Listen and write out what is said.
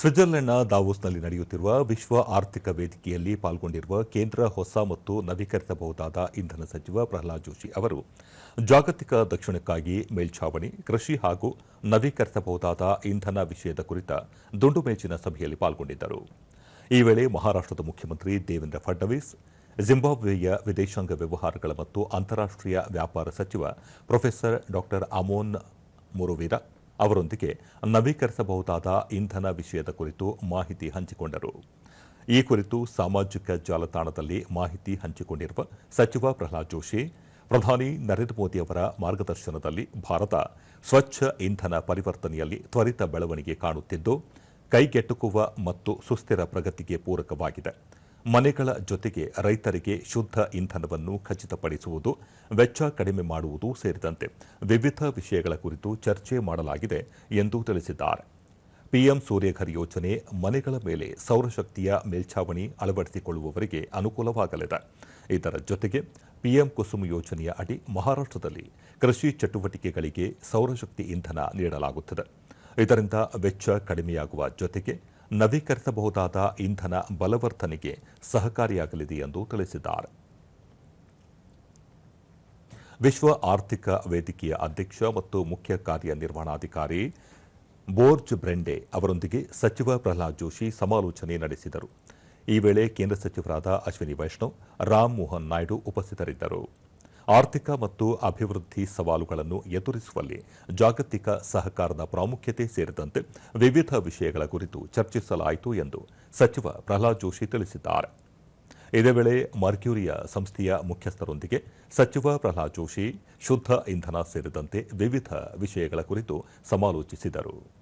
ಸ್ವಿಟ್ಜರ್ಲೆಂಡ್ನ ದಾವೋಸ್ನಲ್ಲಿ ನಡೆಯುತ್ತಿರುವ ವಿಶ್ವ ಆರ್ಥಿಕ ವೇದಿಕೆಯಲ್ಲಿ ಪಾಲ್ಗೊಂಡಿರುವ ಕೇಂದ್ರ ಹೊಸ ಮತ್ತು ನವೀಕರಿಸಬಹುದಾದ ಇಂಧನ ಸಚಿವ ಪ್ರಹ್ಲಾದ್ ಜೋಶಿ ಅವರು, ಜಾಗತಿಕ ದಕ್ಷಿಣಕ್ಕಾಗಿ ಮೇಲ್ಛಾವಣಿ, ಕೃಷಿ ಹಾಗೂ ನವೀಕರಿಸಬಹುದಾದ ಇಂಧನ ವಿಷಯದ ಕುರಿತ ದುಂಡು ಮೇಜಿನ ಸಭೆಯಲ್ಲಿ ಪಾಲ್ಗೊಂಡಿದ್ದರು. ಈ ವೇಳೆ ಮಹಾರಾಷ್ಟದ ಮುಖ್ಯಮಂತ್ರಿ ದೇವೇಂದ್ರ ಫಡ್ನವೀಸ್, ಜಿಂಬಾಬ್ವೆಯ ವಿದೇಶಾಂಗ ವ್ಯವಹಾರಗಳ ಮತ್ತು ಅಂತಾರಾಷ್ಟೀಯ ವ್ಯಾಪಾರ ಸಚಿವ ಪ್ರೊಫೆಸರ್ ಡಾ ಅಮೋನ್ ಮುರುವೀರ ಅವರೊಂದಿಗೆ ನವೀಕರಿಸಬಹುದಾದ ಇಂಧನ ವಿಷಯದ ಕುರಿತು ಮಾಹಿತಿ ಹಂಚಿಕೊಂಡರು. ಈ ಕುರಿತು ಸಾಮಾಜಿಕ ಜಾಲತಾಣದಲ್ಲಿ ಮಾಹಿತಿ ಹಂಚಿಕೊಂಡಿರುವ ಸಚಿವ ಪ್ರಹ್ಲಾದ್ ಜೋಶಿ, ಪ್ರಧಾನಿ ನರೇಂದ್ರ ಮೋದಿ ಅವರ ಮಾರ್ಗದರ್ಶನದಲ್ಲಿ ಭಾರತ ಸ್ವಚ್ಛ ಇಂಧನ ಪರಿವರ್ತನೆಯಲ್ಲಿ ತ್ವರಿತ ಬೆಳವಣಿಗೆ ಕಾಣುತ್ತಿದ್ದು, ಕೈಗೆಟುಕುವ ಮತ್ತು ಸುಸ್ಥಿರ ಪ್ರಗತಿಗೆ ಪೂರಕವಾಗಿದೆ. ಮನೆಗಳ ಜೊತೆಗೆ ರೈತರಿಗೆ ಶುದ್ಧ ಇಂಧನವನ್ನು ಖಚಿತಪಡಿಸುವುದು, ವೆಚ್ಚ ಕಡಿಮೆ ಮಾಡುವುದು ಸೇರಿದಂತೆ ವಿವಿಧ ವಿಷಯಗಳ ಕುರಿತು ಚರ್ಚೆ ಮಾಡಲಾಗಿದೆ ಎಂದು ತಿಳಿಸಿದ್ದಾರೆ. ಪಿಎಂ ಸೂರ್ಯಘರ್ ಯೋಜನೆ ಮನೆಗಳ ಮೇಲೆ ಸೌರಶಕ್ತಿಯ ಮೇಲ್ಛಾವಣಿ ಅಳವಡಿಸಿಕೊಳ್ಳುವವರಿಗೆ ಅನುಕೂಲವಾಗಲಿದೆ. ಇದರ ಜೊತೆಗೆ ಪಿಎಂ ಕುಸುಮ್ ಯೋಜನೆಯ ಅಡಿ ಮಹಾರಾಷ್ಟ್ರದಲ್ಲಿ ಕೃಷಿ ಚಟುವಟಿಕೆಗಳಿಗೆ ಸೌರಶಕ್ತಿ ಇಂಧನ ನೀಡಲಾಗುತ್ತದೆ. ಇದರಿಂದ ವೆಚ್ಚ ಕಡಿಮೆಯಾಗುವ ಜೊತೆಗೆ ನವೀಕರಿಸಬಹುದಾದ ಇಂಧನ ಬಲವರ್ಧನೆಗೆ ಸಹಕಾರಿಯಾಗಲಿದೆ ಎಂದು ತಿಳಿಸಿದ್ದಾರೆ. ವಿಶ್ವ ಆರ್ಥಿಕ ವೇದಿಕೆಯ ಅಧ್ಯಕ್ಷ ಮತ್ತು ಮುಖ್ಯ ಕಾರ್ಯನಿರ್ವಹಣಾಧಿಕಾರಿ ಬೋರ್ಜ್ ಬ್ರೆಂಡೆ ಅವರೊಂದಿಗೆ ಸಚಿವ ಪ್ರಹ್ಲಾದ್ ಜೋಶಿ ಸಮಾಲೋಚನೆ ನಡೆಸಿದರು. ಈ ವೇಳೆ ಕೇಂದ್ರ ಸಚಿವರಾದ ಅಶ್ವಿನಿ ವೈಷ್ಣವ್, ರಾಮ್ ಮೋಹನ್ ನಾಯ್ಡು ಉಪಸ್ಥಿತರಿದ್ದರು. ಆರ್ಥಿಕ ಮತ್ತು ಅಭಿವೃದ್ಧಿ ಸವಾಲುಗಳನ್ನು ಎದುರಿಸುವಲ್ಲಿ ಜಾಗತಿಕ ಸಹಕಾರದ ಪ್ರಾಮುಖ್ಯತೆ ಸೇರಿದಂತೆ ವಿವಿಧ ವಿಷಯಗಳ ಕುರಿತು ಚರ್ಚಿಸಲಾಯಿತು ಎಂದು ಸಚಿವ ಪ್ರಹ್ಲಾದ್ ಜೋಶಿ ತಿಳಿಸಿದ್ದಾರೆ. ಇದೇ ವೇಳೆ ಮರ್ಕ್ಯೂರಿಯ ಸಂಸ್ಥೆಯ ಮುಖ್ಯಸ್ಥರೊಂದಿಗೆ ಸಚಿವ ಪ್ರಹ್ಲಾದ್ ಜೋಶಿ ಶುದ್ಧ ಇಂಧನ ಸೇರಿದಂತೆ ವಿವಿಧ ವಿಷಯಗಳ ಕುರಿತು ಸಮಾಲೋಚಿಸಿದರು.